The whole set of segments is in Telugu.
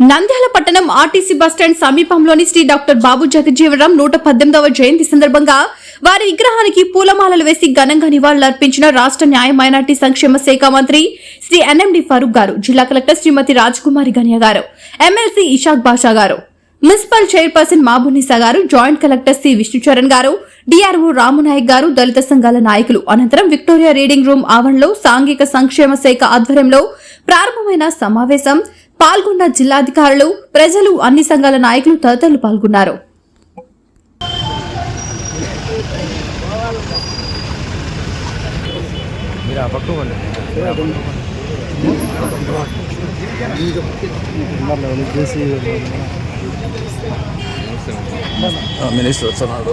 నంద్యాల పట్టణం ఆర్టీసీ బస్టాండ్ సమీపంలోని శ్రీ డాక్టర్ బాబు జగజ్జీవనరాం నూట పద్దెనిమిదవ జయంతి సందర్భంగా వారి విగ్రహానికి పూలమాలలు వేసి ఘనంగా నివాళులర్పించిన రాష్ట్ర న్యాయ మైనార్టీ సంక్షేమ శాఖ మంత్రి శ్రీ ఎన్ఎండి ఫరూక్ గారు జిల్లా కలెక్టర్ శ్రీమతి రాజకుమారి గనియా గారు ఎమ్మెల్సీ ఇషాక్ బాషా గారు మున్సిపల్ చైర్పర్సన్ మాబునిసా గారు జాయింట్ కలెక్టర్ సి విష్ణుచరణ్ గారు డిఆర్ఓ రామునాయక్ గారు దళిత సంఘాల నాయకులు. అనంతరం విక్టోరియా రీడింగ్ రూమ్ ఆవరణలో సాంఘిక సంక్షేమ శాఖ ఆధ్వర్యంలో ప్రారంభమైన సమావేశం పాల్గొన్న జిల్లాధికారులు ప్రజలు అన్ని సంఘాల నాయకులు తదితరులు పాల్గొన్నారు. మినిస్టర్ వస్తున్నాడు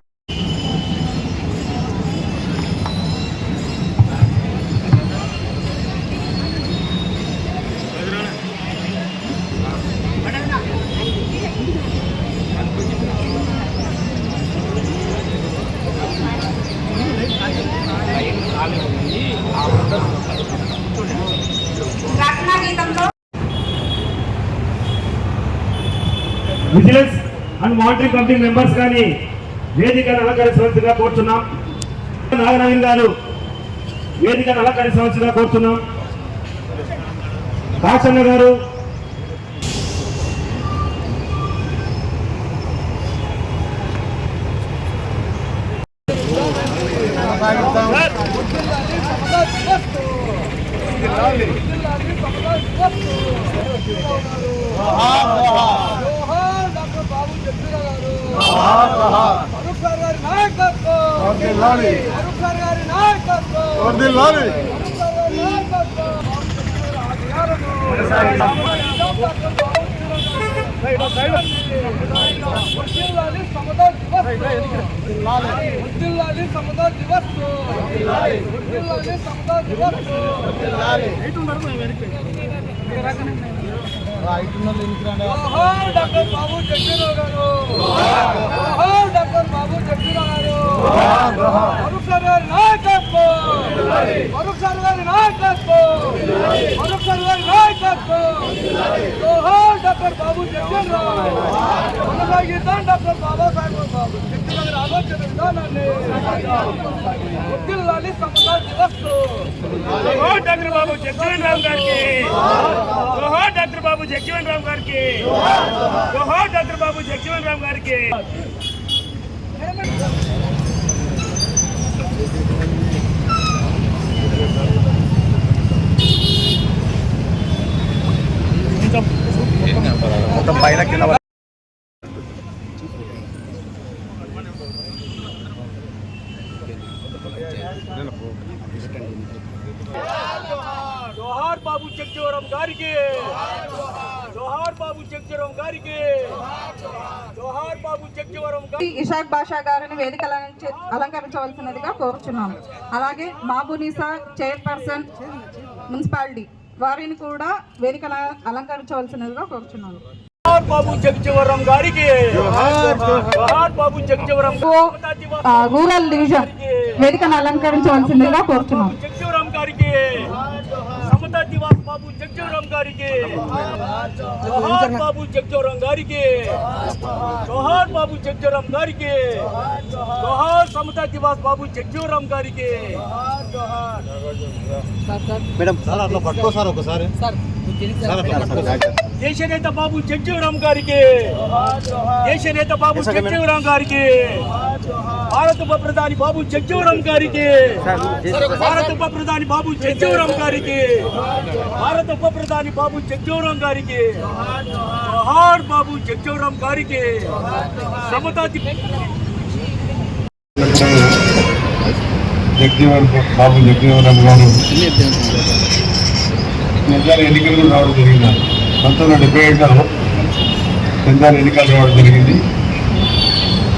vigilance and monitoring committee members కానీ వేదికను అలంకరించవలసిందిగా కోరుతున్నాం. నాగనవీన్ గారు వేదికను అలంకరించవలసిందిగా కోరుతున్నాం. కాచన్న గారు జోహార్ సమతా దివస్ వర్ధిల్లాలి సమతా దివస్ వర్ధిల్లాలి సమతా దివస్ డాక్టర్ బాబు జగ్జీరావు గారు. డాక్టర్ బాబు జగ్జీరావు గారు. ఫరూక్ సార్ గారి నాయకత్వం. ఫరూక్ సార్ గారి నాయకత్వం. ఫరూక్ సార్ గారి నాయకత్వం. జోహార్ డాక్టర్ బాబు జగ్జీరావు కొనసాగిద్దాం డాక్టర్ బాబాసాహెబ్ బాబు జగ్జీరావు గారి ఆలోచన విధానాన్ని వదిలాలి సమతా దివస్ జోహార్ డాక్టర్ బాబు జగ్జీవన్ రామ్ గారికి జోహార్ డాక్టర్ బాబు జగ్జీవన్ రామ్ గారికి జోహార్ డాక్టర్ బాబు జగ్జీవన్ రామ్ గారికి మొత్తం పైన కింద జోహార్ బాబు జగ్జీవరం గారికి. జోహార్ బాబు జగ్జీవరం గారికి. జోహార్ బాబు గారికి ఇషాక్ బాషా గారిని వేదిక అలంకరించి- అలంకరించవలసినదిగా కోరుచున్నాము అలాగే మాబునిసా చైర్పర్సన్ మున్సిపాలిటీ. వారిని కూడా వేదిక అల- అలంకరించవలసినదిగా కోరుచున్నాము జోహార్ బాబు జగ్జీవరం గారికి బాబు జగ్జీవరం రూరల్ డివిజన్ వేదికను అలంకరించవలసిందిగా జగ్జీవరం గారికి బాబు జగ్జీవరం గారికి జోహార్ బాబు జగ్జీవరం గారికి జోహార్ బాబు జగ్జీవరం గారికి జోహార్ సమతా దివాస్ బాబు జగ్జీవరం గారికి దేశ నేత బాబు జగ్జీవరం గారికి. దేశ నేత బాబు జగ్జీవరం గారికి. భారత ఉప ప్రధాని బాబు జగ్జీవరం గారికి. భారత ఉప ప్రధాని బాబు జగ్జీవరం గారికి. భారత ఉప ప్రధాని బాబు జగ్జీవరం గారికి. జోహార్ బాబు జగ్జీవరం గారికి. సమతా జగజీవన్ బాబు జగజీవన్ గారు. నంద్యాల ఎన్నికలు రావడం జరిగింది. పంతొమ్మిది వందల డెబ్బై ఏడులో నంద్యాల ఎన్నికలు రావడం జరిగింది.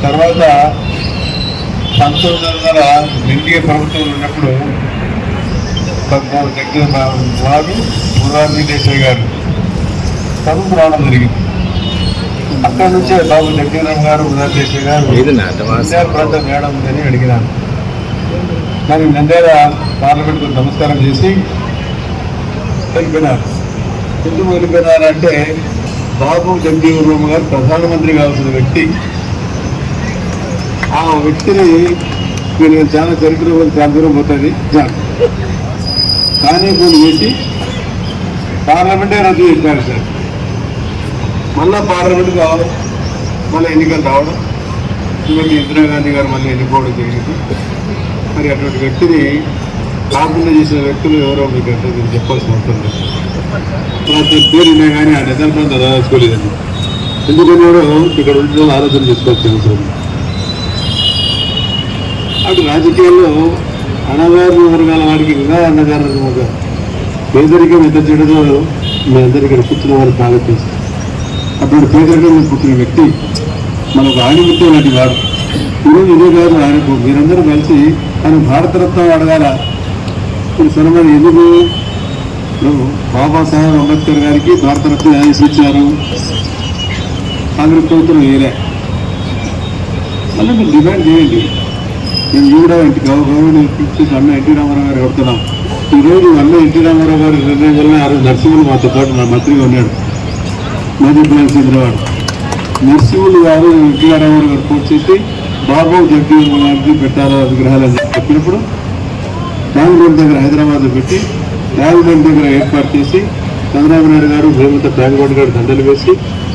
తర్వాత పంతొమ్మిది వందల ఎన్డీఏ ప్రభుత్వం ఉన్నప్పుడు వాడు మురార్జీ దేశాయ్ గారు చదువుకు రావడం జరిగింది. అక్కడ నుంచే బాబు జగజీవన్ గారు మురార్జీ దేశాయ్ గారు ప్రాంతం మేడం ఉందని అడిగినాను కానీ నంద్యాల పార్లమెంట్కు నమస్కారం చేసి వెళ్ళిపోయినారు. ఎందుకు వెళ్ళిపోయినారంటే బాబు జగజీవన్ గారు ప్రధానమంత్రి కావాల్సిన వ్యక్తి. ఆ వ్యక్తిని మీరు చాలా చరిత్ర చాలా దూరం పోతుంది. కానీ కొన్ని చేసి పార్లమెంటే రద్దు చేశారు సార్. మళ్ళా పార్లమెంట్గా మళ్ళీ ఎన్నికలు రావడం శ్రీమతి ఇందిరాగాంధీ గారు మళ్ళీ ఎన్నుకోవడం జరిగింది. మరి అటువంటి వ్యక్తిని కాకుండా చేసిన వ్యక్తులు ఎవరో మీకు అంటే నేను చెప్పాల్సిన అవసరం లేదు. అతని పేరు కానీ ఆ నిజాన్ని చదవచ్చుకోలేదండి ఎందుకని ఇక్కడ ఉంటున్న ఆలోచన చేసుకోవాల్సిన అవసరం అటు రాజకీయాల్లో అణగారు వర్గాల వాడికి ఇంకా అన్నగారు ఒక పేదరికం ఎంత చెడదో మీ అందరికీ ఇక్కడ కూర్చున్న వారికి బాగా తెలుసు. అటువంటి పేదరికం పుట్టిన వ్యక్తి మనకు ఆణిమిత్యం లాంటి వాడు. ఈరోజు ఇదే కాదు ఆయనకు మీరందరూ కలిసి ఆయన భారతరత్నం అడగాల. ఇప్పుడు ఎందుకు ఇప్పుడు బాబాసాహెబ్ అంబేద్కర్ గారికి భారతరత్న ఆయుష్ ఇచ్చారు. కాంగ్రెస్ ప్రభుత్వం వేరే. మళ్ళీ మీరు డిమాండ్ చేయండి. మేము కూడా ఇంటి గవర్నమెంట్ అన్న ఎన్టీ రామారావు గారు కడుతున్నాం ఈరోజు అన్న ఎన్టీ రామారావు గారి నిర్ణయం వల్ల ఆ రోజు నరసింహులు మాతో పాటు నా మంత్రిగా ఉన్నాడు. మాజీ ప్లాన్ చంద్రవాడు నరసింహులు గారు ఎన్టీ రామారావు గారు ఫోన్ చేసి బాబు జగ్జీవన్ గారికి పెట్టారు విగ్రహాలు అని చెప్పినప్పుడు ట్యాంక్ దగ్గర హైదరాబాద్లో పెట్టి ట్యాంక్ దగ్గర ఏర్పాటు చేసి చంద్రబాబు నాయుడు గారు హేమంత ట్యాంక్ గారు దండలు వేసి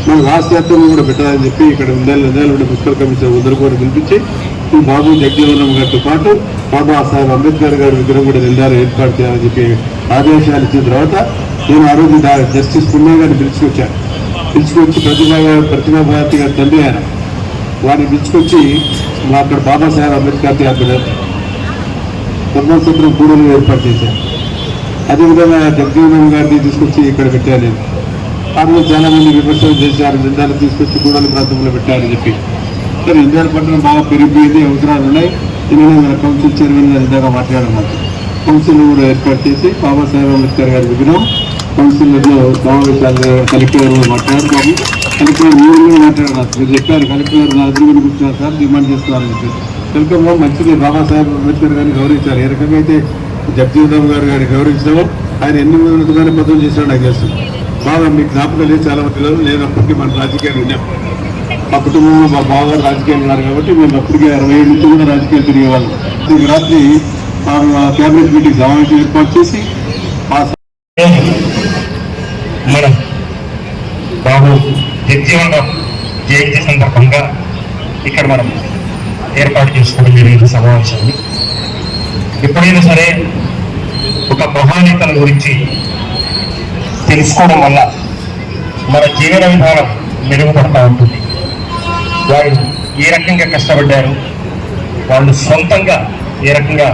మనం రాష్ట్ర కూడా పెట్టాలని చెప్పి ఇక్కడ నెల నెలలు ఉండే మున్సిపల్ కమిషన్ అందరూ కూడా పిలిపించి ఈ బాబు జగజీవనం గారితో పాటు బాబా సాహెబ్ అంబేద్కర్ గారి విగ్రహం కూడా నిందాలు ఏర్పాటు చేయాలని చెప్పి ఆదేశాలు ఇచ్చిన తర్వాత నేను ఆ రోజు జస్టిస్ పుణ్య గారిని పిలుచుకొచ్చాను పిలుచుకొచ్చి ప్రతిభా ప్రతిభా భారతి గారి తండ్రి ఆయన. వారిని పిలుచుకొచ్చి మా అక్కడ బాబాసాహెబ్ అంబేద్కర్ అక్కడ ధర్మసత్రం కూడలు ఏర్పాటు చేశారు. అదేవిధంగా జగజీవన్ గారిని తీసుకొచ్చి ఇక్కడ పెట్టాను నేను ఆ రోజు విమర్శలు చేశారు. జెండాలు తీసుకొచ్చి కూడలి ప్రాంతంలో పెట్టారని చెప్పి. సరే ఇండియాల పట్టణం బాగా పెరిగిపోయింది అవసరాలు ఉన్నాయి. నేను మన కౌన్సిల్ చైర్మన్ గారు ఇందాక మాట్లాడమాట. కౌన్సిల్ కూడా ఏర్పాటు చేసి బాబాసాహెబ్ అంబేద్కర్ గారి విగ్రహం కౌన్సిల్లో సమావేశాలు కలెక్టర్ గారు మాట్లాడుతాము కలెక్టర్ మీరు కూడా మాట్లాడారు మీరు చెప్పారు కలెక్టర్ గారు నా దగ్గర కూర్చున్నారు. సార్ డిమాండ్ చేస్తున్నారని చెప్పి. కలెక్టర్ మంచిది. బాబాసాహెబ్ అంబేద్కర్ గారిని గౌరవించారు ఏ రకంగా అయితే జగజీవన్ గారు గారిని గౌరవించడమో. ఆయన ఎన్ని ఉన్నతమైన పదవులు చేశాడో నాకు తెలుసు. బాగా మీకు జ్ఞాపకం లేదు చాలా మంది లేదు నేను అప్పటికి మన రాజకీయాలు ఉన్నాం మా కుటుంబంలో మా బావగారు రాజకీయాలు ఉన్నారు కాబట్టి మేము అప్పటికే అరవై ఏడు నుంచి కూడా రాజకీయాలు తిరిగేవాళ్ళం. ఈ రాత్రి మా క్యాబినెట్ మీటింగ్ సమావేశం ఏర్పాటు చేసి మా బాబు జగజీవన్ జయంతి సందర్భంగా ఇక్కడ మనం ఏర్పాటు చేసుకోవడం జరిగింది సమావేశాన్ని. ఎప్పుడైనా సరే ఒక మహానేతల గురించి తెలుసుకోవడం వల్ల మన జీవన విధానం మెరుగుపడతా ఉంటుంది. వాళ్ళు ఏ రకంగా కష్టపడ్డారు వాళ్ళు సొంతంగా ఏ రకంగా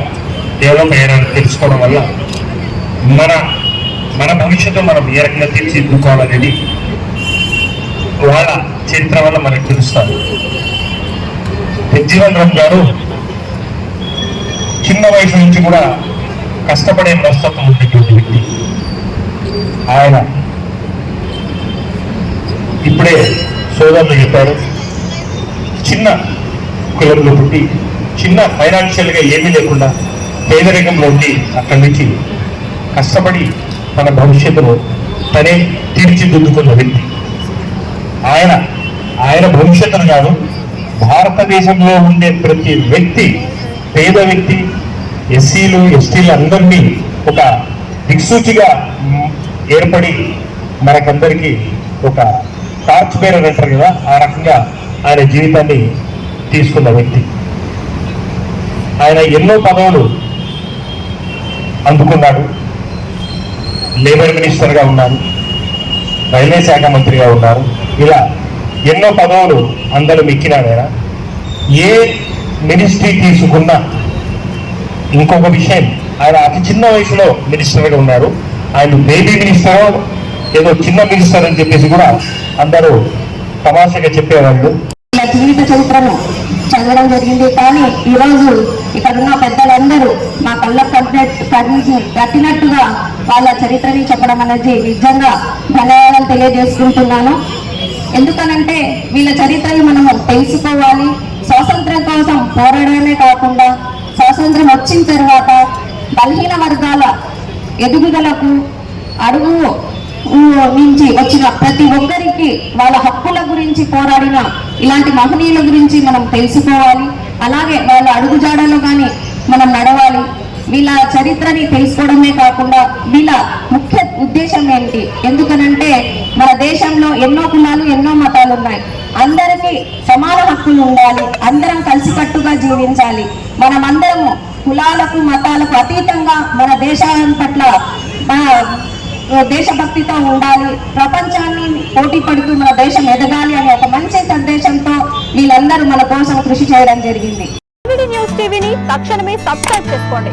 డెవలప్ అయ్యారని తెలుసుకోవడం వల్ల మన మన భవిష్యత్తు మనం ఏ రకంగా తీర్చిదిద్దుకోవాలనేది వాళ్ళ చరిత్ర వల్ల మనకు తెలుస్తారు జగ్జీవన్ రామ్ గారు చిన్న వయసు నుంచి కూడా కష్టపడే మనస్తత్వం ఉన్నటువంటి వ్యక్తి. ఆయన ఇప్పుడే సోదరులు చెప్పారు చిన్న కులంలో పుట్టి చిన్న ఫైనాన్షియల్గా ఏమీ లేకుండా పేదరికంలో ఉండి అక్కడి నుంచి కష్టపడి తన భవిష్యత్తులో తనే తీర్చిదిద్దుకున్న వ్యక్తి. ఆయన ఆయన భవిష్యత్తును కాదు భారతదేశంలో ఉండే ప్రతి వ్యక్తి పేద వ్యక్తి ఎస్సీలు ఎస్టీలు అందరినీ ఒక దిక్సూచిగా ఏర్పడి మనకందరికీ ఒక టార్చ్ బేరర్ అంటారు కదా ఆ రకంగా ఆయన జీవితాన్ని తీసుకున్న వ్యక్తి. ఆయన ఎన్నో పదవులు అందుకున్నాడు. లేబర్ మినిస్టర్గా ఉన్నారు రైల్వే శాఖ మంత్రిగా ఉన్నారు. ఇలా ఎన్నో పదవులు అందరూ మెక్కినాడు ఆయన ఏ మినిస్ట్రీ తీసుకున్న ఇంకొక విషయం. ఆయన అతి చిన్న వయసులో మినిస్టర్గా ఉన్నారు. ఆయన బేబీ మినిస్టర్ ఏదో చిన్న మినిస్టర్ అని చెప్పేసి కూడా అందరూ తమాషగా చెప్పేవాళ్ళు. జీవిత చరిత్రను చదవడం జరిగింది. కానీ ఈరోజు ఇక్కడ ఉన్న పెద్దలందరూ మా కళ్ళ కట్టినట్టు కట్టినట్టుగా వాళ్ళ చరిత్రని చెప్పడం అనేది నిజంగా ధన్యవాదాలు తెలియజేసుకుంటున్నాను. ఎందుకనంటే వీళ్ళ చరిత్రని మనము తెలుసుకోవాలి. కోసం పోరాడమే కాకుండా స్వాతంత్రం వచ్చిన తర్వాత బలహీన వర్గాల ఎదుగుదలకు అడుగు నుంచి వచ్చిన ప్రతి ఒక్కరికి వాళ్ళ హక్కుల గురించి పోరాడిన ఇలాంటి మహనీయుల గురించి మనం తెలుసుకోవాలి. అలాగే వాళ్ళ అడుగుజాడలో కానీ మనం నడవాలి. వీళ్ళ చరిత్రని తెలుసుకోవడమే కాకుండా వీళ్ళ ముఖ్య ఉద్దేశం ఏంటి? ఎందుకనంటే మన దేశంలో ఎన్నో కులాలు ఎన్నో మతాలు ఉన్నాయి అందరికీ సమాన హక్కులు ఉండాలి. అందరం కలిసికట్టుగా జీవించాలి. మనమందరము కులాలకు మతాలకు అతీతంగా మన దేశం పట్ల దేశభక్తితో ఉండాలి. ప్రపంచాన్ని పోటీ పడుతూ మన దేశం ఎదగాలి అనే ఒక మంచి సందేశంతో వీళ్ళందరూ మన కోసం కృషి చేయడం జరిగింది. న్యూస్ టీవీని తక్షణమే సబ్స్క్రైబ్ చేసుకోండి.